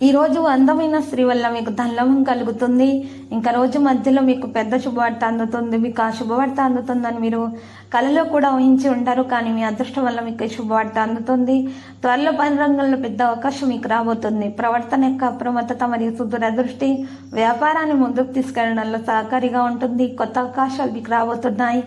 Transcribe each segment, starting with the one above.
ఈరోజు అందమైన స్త్రీ వల్ల మీకు ధనలాభం కలుగుతుంది. ఇంకా రోజు మధ్యలో మీకు పెద్ద శుభవార్త అందుతుంది. మీకు ఆ శుభవార్త అందుతుందని మీరు కళలో కూడా ఊహించి ఉంటారు. కానీ మీ అదృష్టం వల్ల మీకు శుభవార్త అందుతుంది. త్వరలో పని రంగంలో పెద్ద అవకాశం మీకు రాబోతుంది. ప్రవర్తన యొక్క అప్రమత్తత మరియు సుదూరదృష్టి వ్యాపారాన్ని ముందుకు తీసుకెళ్ళడంలో సహకారిగా ఉంటుంది. కొత్త అవకాశాలు మీకు రాబోతున్నాయి.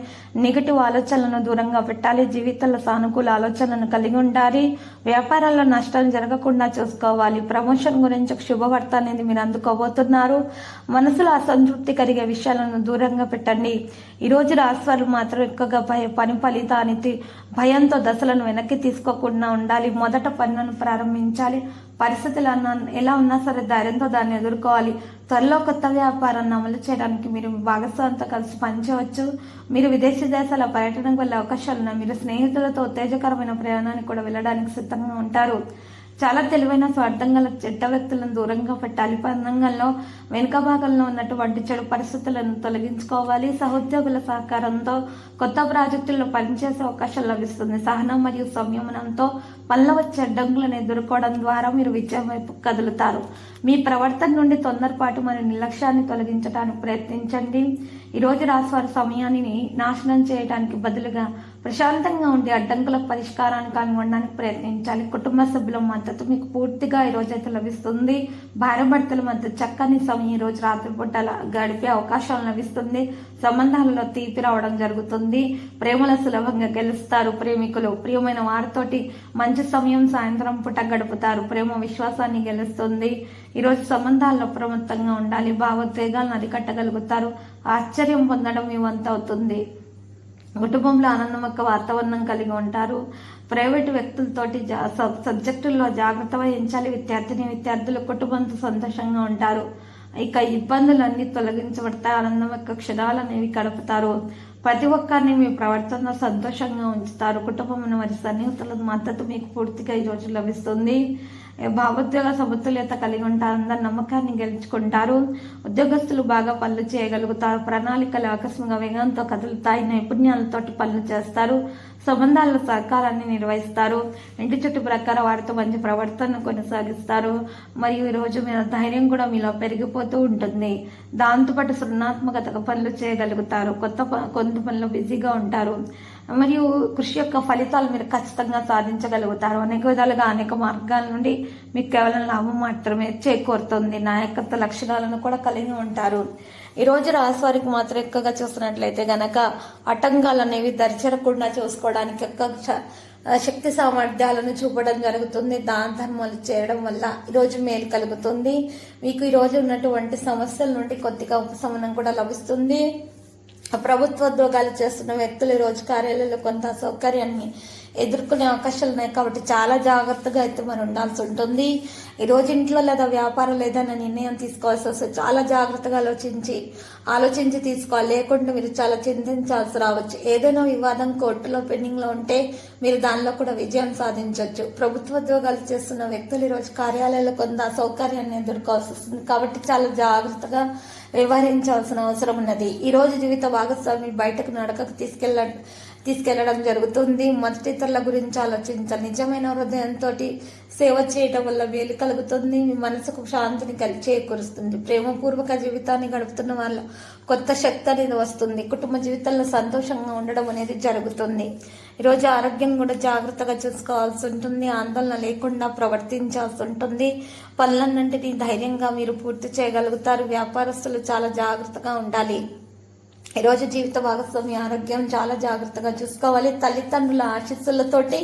నెగిటివ్ ఆలోచనలను దూరంగా పెట్టాలి. జీవితంలో సానుకూల ఆలోచనలను కలిగి ఉండాలి. వ్యాపారాల్లో నష్టాలు జరగకుండా చూసుకోవాలి. ప్రమోషన్ గురించి ఒక శుభవార్త అనేది మీరు అందుకోబోతున్నారు. మనసులో అసంతృప్తి కలిగే విషయాలను దూరంగా పెట్టండి. ఈ రోజు రాశివారు మాత్రం ఎక్కువగా భయ పని ఫలితానికి భయంతో దశలను వెనక్కి తీసుకోకుండా ఉండాలి. మొదట పనులను ప్రారంభించాలి. పరిస్థితులు అన్న ఎలా ఉన్నా సరే ధైర్యంతో దాన్ని ఎదుర్కోవాలి. త్వరలో కొత్త వ్యాపారాన్ని అమలు చేయడానికి మీరు భాగస్వామితో కలిసి పనిచేయవచ్చు. మీరు విదేశీ దేశాల పర్యటనకు వెళ్ళే అవకాశాలు ఉన్నాయి మీరు స్నేహితులతో ఉత్తేజకరమైన ప్రయాణానికి కూడా వెళ్ళడానికి సిద్ధంగా ఉంటారు. చాలా తెలివైన స్వార్థం గల చెడ్డ వ్యక్తులను దూరంగా పెట్టాలి. పందంగంలో వెనుక భాగంలో ఉన్నటువంటి చెడు పరిస్థితులను తొలగించుకోవాలి. సహోద్యోగుల సహకారంతో కొత్త ప్రాజెక్టుల్లో పనిచేసే అవకాశం లభిస్తుంది. సహనం మరియు సంయమనంతో పనుల వచ్చే అడ్డంకులను ఎదుర్కోవడం ద్వారా మీరు విజయం వైపు కదులుతారు. మీ ప్రవర్తన నుండి తొందరపాటు మరియు నిర్లక్ష్యాన్ని తొలగించడానికి ప్రయత్నించండి. ఈరోజు రాశివారి సమయాన్ని నాశనం చేయడానికి బదులుగా ప్రశాంతంగా ఉండి అడ్డంకుల పరిష్కారాన్ని కనుగొనడానికి ప్రయత్నించాలి. కుటుంబ సభ్యుల మద్దతు మీకు పూర్తిగా ఈ రోజు అయితే లభిస్తుంది. భార్యభర్తల మధ్య చక్కని సమయం ఈరోజు రోజు రాత్రిపూట గడిపే అవకాశం లభిస్తుంది. సంబంధాలలో తీపి రావడం జరుగుతుంది. ప్రేమల సులభంగా గెలుస్తారు ప్రేమికులు. ప్రియమైన వారితోటి మంచి సమయం సాయంత్రం పూట గడుపుతారు. ప్రేమ విశ్వాసాన్ని గెలుస్తుంది. ఈరోజు సంబంధాల్లో అప్రమత్తంగా ఉండాలి. భావోద్వేగాలను అరికట్టగలుగుతారు. ఆశ్చర్యం పొందడం మీ వంత అవుతుంది. కుటుంబంలో ఆనందమొక్క వాతావరణం కలిగి ఉంటారు. ప్రైవేటు వ్యక్తులతోటి జా- సబ్- సబ్జెక్టుల్లో జాగ్రత్త వహించాలి విద్యార్థిని విద్యార్థులు కుటుంబంతో సంతోషంగా ఉంటారు. ఇక ఇబ్బందులన్నీ తొలగించబడతాయి. ఆనందం యొక్క క్షణాలు అనేవి గడుపుతారు. ప్రతి ఒక్కరిని మీ ప్రవర్తనలో సంతోషంగా ఉంచుతారు. కుటుంబం మరి సన్నిహితుల మద్దతు మీకు పూర్తిగా ఈ రోజు లభిస్తుంది. భావోద్వేగ భావోద్యోగ సమతుల్యత కలిగి ఉంటారన్న నమ్మకాన్ని గెలుచుకుంటారు. ఉద్యోగస్తులు బాగా పనులు చేయగలుగుతారు. ప్రణాళికలు ఆకస్మిక వేగంతో కదులుతాయి. నైపుణ్యాలతోటి పనులు చేస్తారు. సంబంధాల సహకారాన్ని నిర్వహిస్తారు. ఇంటి చుట్టూ ప్రకారం వారితో మంచి ప్రవర్తన కొనసాగిస్తారు. మరియు ఈరోజు మీ ధైర్యం కూడా మీలో పెరిగిపోతూ ఉంటుంది. దాంతోపాటు సృజనాత్మకత పనులు చేయగలుగుతారు. కొత్త ప- కొంత పనులు బిజీగా ఉంటారు. మరియు కృషి యొక్క ఫలితాలు మీరు ఖచ్చితంగా సాధించగలుగుతారు. అనేక విధాలుగా అనేక మార్గాల నుండి మీకు కేవలం లాభం మాత్రమే చేకూరుతుంది. నాయకత్వ లక్షణాలను కూడా కలిగి ఉంటారు. ఈ రోజు రాశి వారికి మాత్రం ఎక్కువగా చూసినట్లయితే గనక ఆటంకాలు అనేవి దరిచేరకుండా చూసుకోవడానికి ఎక్కువ శక్తి సామర్థ్యాలను చూపడం జరుగుతుంది. దాన ధర్మాలు చేయడం వల్ల ఈరోజు మేలు కలుగుతుంది. మీకు ఈరోజు ఉన్నటువంటి సమస్యల నుండి కొద్దిగా ఉపశమనం కూడా లభిస్తుంది. ప్రభుత్వ ఉద్యోగాలు చేస్తున్న వ్యక్తులు ఈ రోజు కార్యాలయంలో కొంత అసౌకర్యాన్ని ఎదుర్కొనే అవకాశాలు ఉన్నాయి. కాబట్టి చాలా జాగ్రత్తగా అయితే మనం ఉండాల్సి ఉంటుంది. ఈ రోజు ఇంట్లో లేదా వ్యాపారం ఏదైనా నిర్ణయం తీసుకోవాల్సి వస్తే చాలా జాగ్రత్తగా ఆలోచించి ఆలోచించి తీసుకోవాలి. లేకుంటే మీరు చాలా చింతించాల్సి రావచ్చు. ఏదైనా వివాదం కోర్టులో పెండింగ్లో ఉంటే మీరు దానిలో కూడా విజయం సాధించవచ్చు. ప్రభుత్వ ఉద్యోగాలు చేస్తున్న వ్యక్తులు ఈ రోజు కార్యాలయంలో కొంత అసౌకర్యాన్ని ఎదుర్కోవాల్సి వస్తుంది. కాబట్టి చాలా జాగ్రత్తగా వ్యవహరించాల్సిన అవసరం ఉన్నది. ఈ రోజు జీవిత భాగస్వామి బయటకు నడకకు తీసుకెళ్ళ తీసుకెళ్ళడం జరుగుతుంది. మొదటి ఇతరుల గురించి ఆలోచించాలి. నిజమైన హృదయంతో సేవ చేయటం వల్ల మేలు కలుగుతుంది. మీ మనసుకు శాంతిని కలిగి చేకూరుస్తుంది. ప్రేమపూర్వక జీవితాన్ని గడుపుతున్న వాళ్ళ కొత్త శక్తి అనేది వస్తుంది. కుటుంబ జీవితంలో సంతోషంగా ఉండడం అనేది జరుగుతుంది. ఈరోజు ఆరోగ్యం కూడా జాగ్రత్తగా చూసుకోవాల్సి ఉంటుంది. ఆందోళన లేకుండా ప్రవర్తించాల్సి ఉంటుంది. పనులన్నింటినీ ధైర్యంగా మీరు పూర్తి చేయగలుగుతారు. వ్యాపారస్తులు చాలా జాగ్రత్తగా ఉండాలి. ఈరోజు జీవిత భాగస్వామి ఆరోగ్యం చాలా జాగ్రత్తగా చూసుకోవాలి. తల్లిదండ్రుల ఆశీస్సులతోటి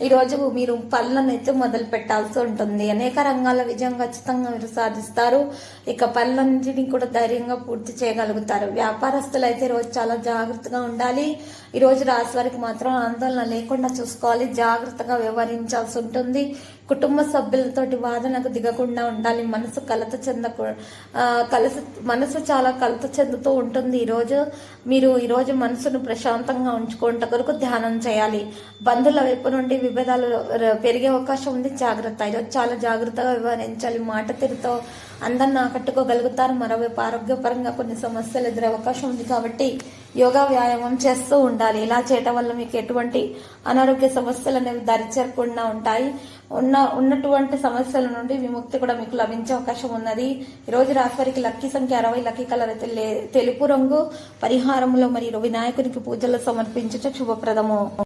ఈరోజు మీరు పనులను అయితే మొదలు పెట్టాల్సి ఉంటుంది. అనేక రంగాల విజయం ఖచ్చితంగా మీరు సాధిస్తారు. ఇక పనులన్నింటినీ కూడా ధైర్యంగా పూర్తి చేయగలుగుతారు. వ్యాపారస్తులు అయితే రోజు చాలా జాగ్రత్తగా ఉండాలి. ఈరోజు రాసి వారికి మాత్రం ఆందోళన లేకుండా చూసుకోవాలి. జాగ్రత్తగా వ్యవహరించాల్సి ఉంటుంది. కుటుంబ సభ్యులతోటి వాదనకు దిగకుండా ఉండాలి. మనసు కలత చెందకు ఆ, కలసి మనసు చాలా కలత చెందుతూ ఉంటుంది. ఈరోజు మీరు ఈరోజు మనసును ప్రశాంతంగా ఉంచుకుంట కొరకు ధ్యానం చేయాలి. బంధువుల వైపు నుండి విభేదాలు పెరిగే అవకాశం ఉంది. జాగ్రత్త. ఈరోజు చాలా జాగ్రత్తగా వ్యవహరించాలి. మాట తీరుతో అందరిని ఆకట్టుకోగలుగుతారు. మరోవైపు ఆరోగ్యపరంగా కొన్ని సమస్యలు ఎదురే అవకాశం ఉంది కాబట్టి యోగా వ్యాయామం చేస్తూ ఉండాలి. ఇలా చేయటం వల్ల మీకు ఎటువంటి అనారోగ్య సమస్యలు అనేవి దరి చేరకుండా ఉంటాయి. ఉన్న ఉన్నటువంటి సమస్యల నుండి విముక్తి కూడా మీకు లభించే అవకాశం ఉన్నది. ఈ రోజు రాశివారికి లక్కీ సంఖ్య అరవై. లక్కీ కలర్ లే- తెలుపు రంగు. పరిహారంలో మరియు వినాయకునికి పూజలు సమర్పించుట శుభప్రదము.